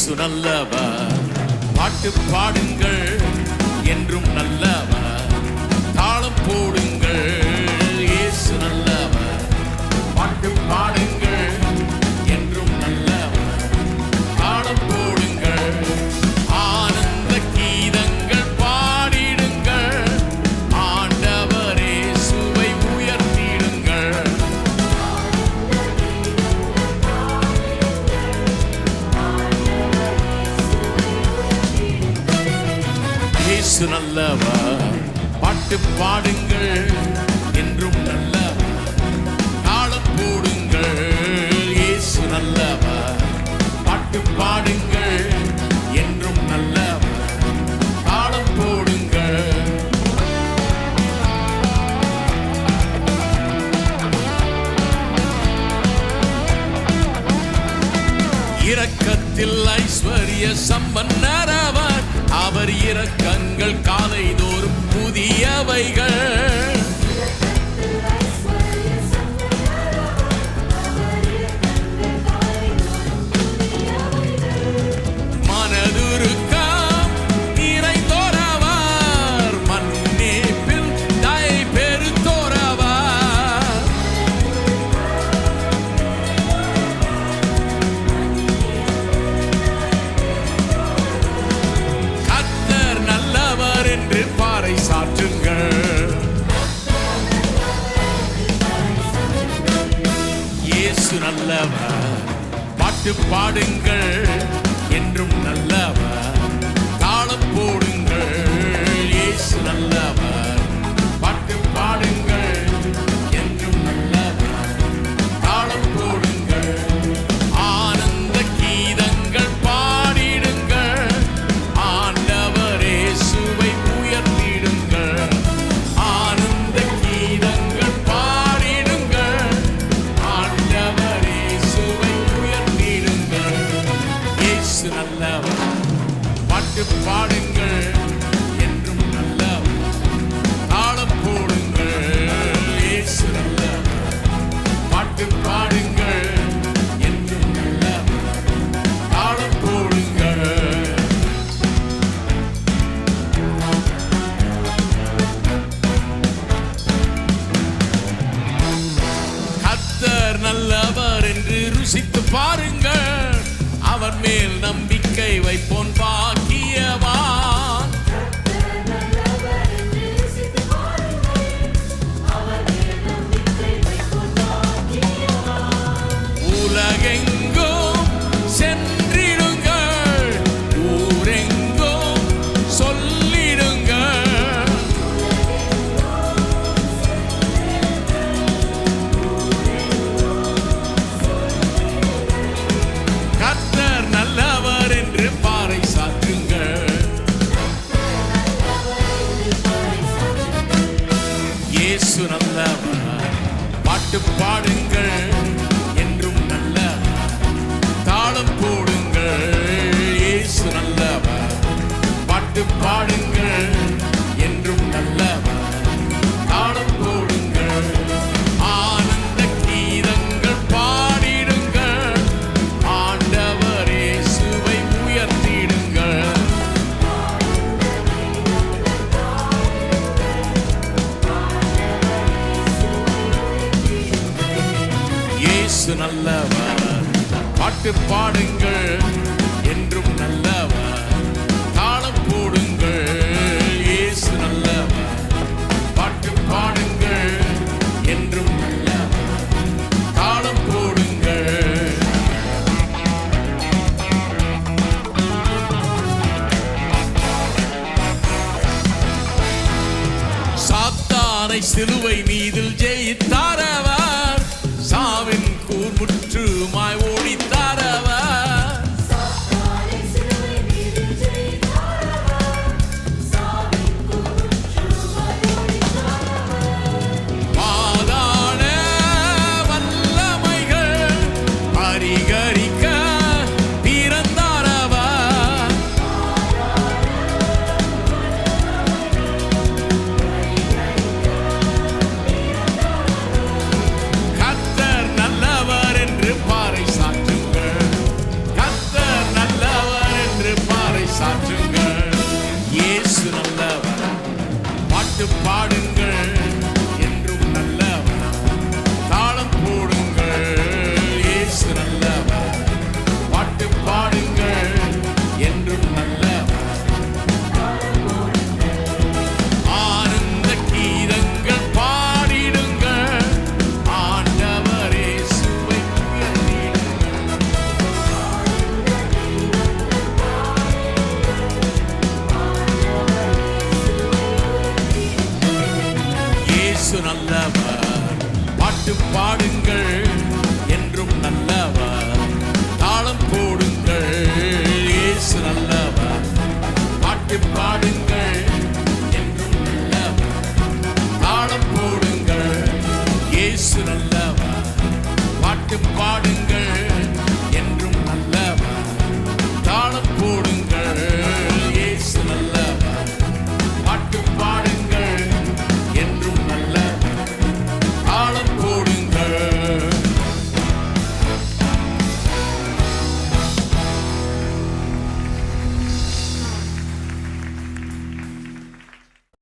இயேசு நல்லவர். பாட்டு பாடுங்கள் என்றும் இயேசு நல்லவா? பாட்டு பாடுங்கள் என்றும் நல்லவா? தாளம் போடுங்கள் இயேசு நல்லவா? பாட்டு பாடுங்கள் என்றும் நல்லவா? தாளம் போடுங்கள். இரக்கத்தில் ஐஸ்வர்ய சம்பன்னரவர் அவர் இரக்கங்கள் காலைதோறும் புதியவைகள். பாடுங்கள் என்றும் நல்லவர். ரசித்து பாருங்கள். அவர் மேல் நம்பிக்கை வைப்போன் பாக்கியவான் பாட்டு பாடுங்கள். இயேசு நல்லவர் பாட்டு பாடுங்கள் என்றும் நல்லவர் தாளம் போடுங்கள் இயேசு நல்லவர் பாட்டு பாடுங்கள் என்றும் நல்லவர் தாளம் போடுங்கள். சாத்தானை சிலுவை மீதில் ஜெயித்தாரவர் பாடுங்கள் பாடுங்கள் என்றும் நல்லவன் தாளம் போடு